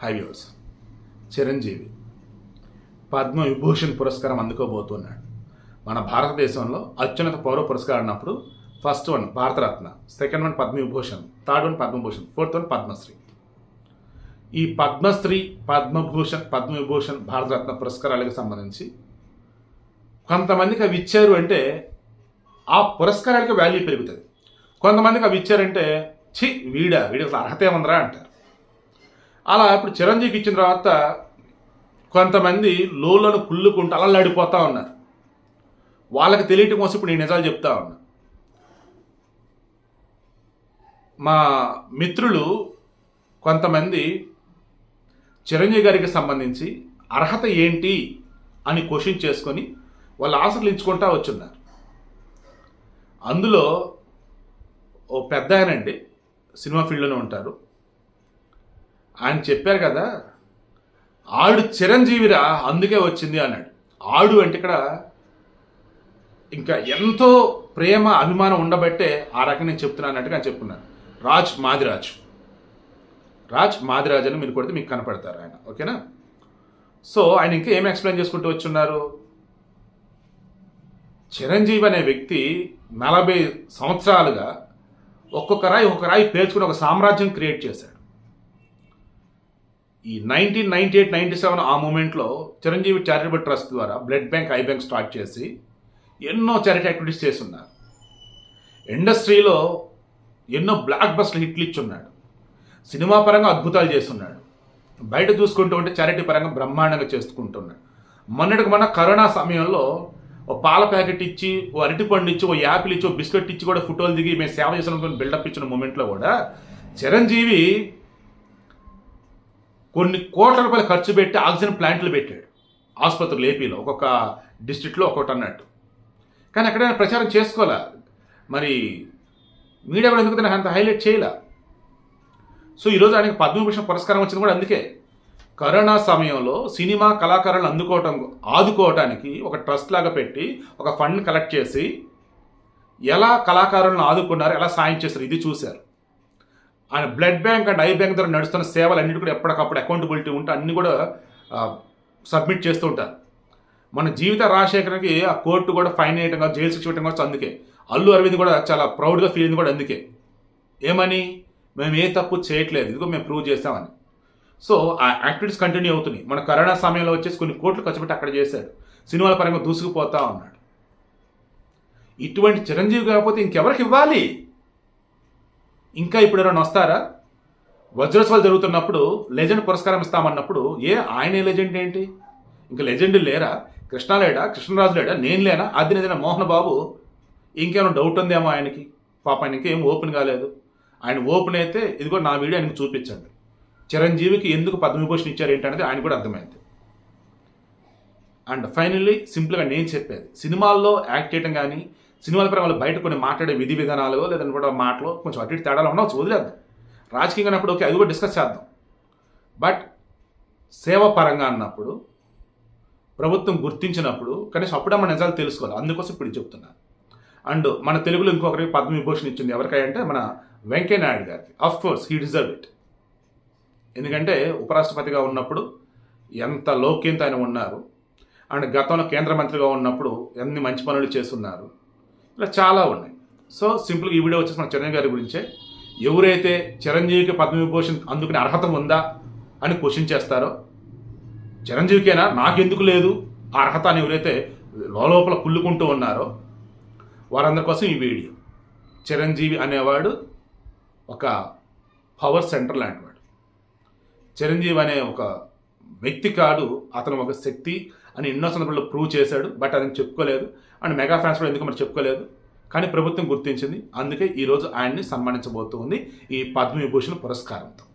Hi hi viewers Chiranjeevi. Padma Vibhushan పురస్కారం అందుకోబోతున్నాడు. మన భారతదేశంలో అత్యున్నత పౌర పురస్కారం అన్నప్పుడు first one Bharat Ratna second one Padma Vibhushan third one Padma Bhushan fourth one Padma Shri. ఈ పద్మశ్రీ పద్మభూషణ్ పద్మవిభూషణ్ భారతరత్న పురస్కారాలకు సంబంధించి కొంతమందికి అవి ఇచ్చారు అంటే ఆ పురస్కారాలకి వాల్యూ పెరుగుతుంది. కొంతమందికి అవి ఇచ్చారంటే ఛీ వీడా వీడికి అసలు అర్హత ఏముందిరా అంటారు. అలా ఇప్పుడు చిరంజీవికి ఇచ్చిన తర్వాత కొంతమంది లోలను కుళ్ళుకుంటూ అలలాడిపోతా ఉన్నారు. వాళ్ళకి తెలియటం కోసం ఇప్పుడు నేను నిజాలు చెప్తా ఉన్నా. మా మిత్రులు కొంతమంది చిరంజీవి గారికి సంబంధించి అర్హత ఏంటి అని క్వశ్చన్ చేసుకొని వాళ్ళు ఆశలు వచ్చున్నారు. అందులో ఓ పెద్ద ఆయనండి సినిమా ఫీల్డ్లోనే ఉంటారు. ఆయన చెప్పారు కదా ఆడు చిరంజీవిరా అందుకే వచ్చింది అన్నాడు. ఆడు అంటే ఇక్కడ ఇంకా ఎంతో ప్రేమ అభిమానం ఉండబట్టే ఆ రకంగా నేను చెప్తున్నాను అన్నట్టుగా ఆయన చెప్పుకున్నాను రాజ్ మాదిరాజ్. రాజ్ మాదిరాజ్ అని మీరు కొడితే మీకు కనపడతారు ఆయన. ఓకేనా? సో ఆయన ఇంకా ఏం ఎక్స్ప్లెయిన్ చేసుకుంటూ వచ్చున్నారు? చిరంజీవి అనే వ్యక్తి నలభై సంవత్సరాలుగా ఒక్కొక్క రాయి ఒక్కొక్క రాయి పేర్చుకుని ఒక సామ్రాజ్యం క్రియేట్ చేశాడు. ఈ nineteen ninety eight ninety seven ఆ మూమెంట్లో చిరంజీవి చారిటబుల్ ట్రస్ట్ ద్వారా blood bank eye bank start చేసి ఎన్నో చారిటీ యాక్టివిటీస్ చేస్తున్నారు. ఇండస్ట్రీలో ఎన్నో బ్లాక్ బస్టర్ హిట్లు ఇచ్చున్నాడు. సినిమా పరంగా అద్భుతాలు చేస్తున్నాడు. బయట చూసుకుంటూ ఉంటే చారిటీ పరంగా బ్రహ్మాండంగా చేసుకుంటున్నాడు. మొన్నటికి మన కరోనా సమయంలో ఓ పాల ప్యాకెట్ ఇచ్చి ఓ అరటిపండు ఇచ్చి ఓ యాపిల్ ఇచ్చి ఓ బిస్కెట్ ఇచ్చి కూడా ఫోటోలు దిగి మేము సేవ చేసిన బిల్డప్ ఇచ్చిన మూమెంట్లో కూడా చిరంజీవి కొన్ని కోట్ల రూపాయలు ఖర్చు పెట్టి ఆక్సిజన్ ప్లాంట్లు పెట్టాడు. ఆసుపత్రులు ఏపీలో ఒక్కొక్క డిస్ట్రిక్ట్లో ఒక్కొక్కటి అన్నట్టు. కానీ ఎక్కడైనా ప్రచారం చేసుకోవాలా మరి మీడియా కూడా ఎందుకు నాకు అంత హైలైట్ చేయలే? సో ఈరోజు ఆయనకి పద్మభూషణ్ పురస్కారం వచ్చింది కూడా అందుకే. కరోనా సమయంలో సినిమా కళాకారులను అందుకోవటం ఆదుకోవటానికి ఒక ట్రస్ట్ లాగా పెట్టి ఒక ఫండ్ కలెక్ట్ చేసి ఎలా కళాకారులను ఆదుకున్నారు ఎలా సాయం చేస్తారు ఇది చూశారు. ఆయన blood bank and eye bank ద్వారా నడుస్తున్న సేవలు అన్నిటి కూడా ఎప్పటికప్పుడు అకౌంటబిలిటీ ఉంటే అన్ని కూడా సబ్మిట్ చేస్తూ ఉంటారు. మన జీవిత రాజశేఖర్కి ఆ కోర్టు కూడా ఫైన్ వేయటం కాదు జైలు శిక్ష పెట్టడం కావచ్చు అందుకే. అల్లు అరవింద్ కూడా చాలా ప్రౌడ్గా ఫీల్ అయింది కూడా అందుకే. ఏమని? మేము ఏ తప్పు చేయట్లేదు ఇదిగో మేము ప్రూవ్ చేస్తామని సో ఆ యాక్టివిటీస్ కంటిన్యూ అవుతున్నాయి. మన కరోనా సమయంలో వచ్చేసి కొన్ని కోట్లు ఖర్చు పెట్టి అక్కడ చేశాడు. సినిమాల పరంగా దూసుకుపోతా ఉన్నాడు. ఇటువంటి చిరంజీవి కాకపోతే ఇంకెవరికి ఇవ్వాలి? ఇంకా ఇప్పుడు ఎవరైనా వస్తారా? వజ్రోత్సవాలు జరుగుతున్నప్పుడు లెజెండ్ పురస్కారం ఇస్తామన్నప్పుడు ఏ ఆయనే లెజెండ్ ఏంటి? ఇంకా లెజెండ్ లేరా? కృష్ణ లేడా? కృష్ణరాజు లేడా? నేను లేనా? అదినేదిన మోహన్ బాబు? ఇంకేమైనా డౌట్ ఉందేమో ఆయనకి? పాప ఆయనకి ఏం ఓపెన్ కాలేదు ఆయన ఓపెన్ అయితే ఇదిగో నా వీడియో ఆయనకు చూపించండి. చిరంజీవికి ఎందుకు పద్మవిభూషణ్ ఇచ్చారు ఏంటనేది ఆయన కూడా అర్థమైంది. అండ్ ఫైనల్లీ సింపుల్గా నేను చెప్పేది సినిమాల్లో యాక్ట్ చేయడం కానీ సినిమాల పరంగా వాళ్ళు బయట కొన్ని మాట్లాడే విధి విధానాలు లేదంటే కూడా మాటలు కొంచెం అటు ఇటు తేడాలు ఉండవచ్చు వదిలేద్దాం. రాజకీయంగా అన్నప్పుడు ఓకే అది కూడా డిస్కస్ చేద్దాం. బట్ సేవ పరంగా అన్నప్పుడు ప్రభుత్వం గుర్తించినప్పుడు కనీసం అప్పుడే మన నిజాలు తెలుసుకోవాలి. అందుకోసం ఇప్పుడు చెప్తున్నాను అండ్ మన తెలుగులో ఇంకొకరికి పద్మవిభూషణ్ ఇచ్చింది ఎవరికంటే మన వెంకయ్య నాయుడు గారికి. Of course he deserve it ఎందుకంటే ఉపరాష్ట్రపతిగా ఉన్నప్పుడు ఎంత లోక్యంత ఆయన ఉన్నారు అండ్ గతంలో కేంద్ర మంత్రిగా ఉన్నప్పుడు ఎన్ని మంచి పనులు చేస్తున్నారు ఇలా చాలా ఉన్నాయి. సో సింపుల్గా ఈ వీడియో వచ్చేసి మన చిరంజీవి గారి గురించే. ఎవరైతే చిరంజీవికి పద్మవిభూషణ్ అందుకునే అర్హత ఉందా అని క్వశ్చన్ చేస్తారో చిరంజీవికైనా? నాకెందుకు లేదు? ఆ అర్హత అని ఎవరైతే లోపల కుళ్ళుకుంటూ ఉన్నారో వారందరి కోసం ఈ వీడియో. చిరంజీవి అనేవాడు ఒక పవర్ సెంటర్ లాంటివాడు. చిరంజీవి అనే ఒక వ్యక్తి కాడు అతను ఒక శక్తి అని ఎన్నో సందర్భాల్లో ప్రూవ్ చేశాడు బట్ అతను చెప్పుకోలేదు. అండ్ మెగా ఫ్యాన్స్ కూడా ఎందుకు మరి చెప్పుకోలేదు. కానీ ప్రభుత్వం గుర్తించింది. అందుకే ఈరోజు ఆయన్ని సన్మానించబోతుంది ఈ పద్మవిభూషణ్ పురస్కారంతో.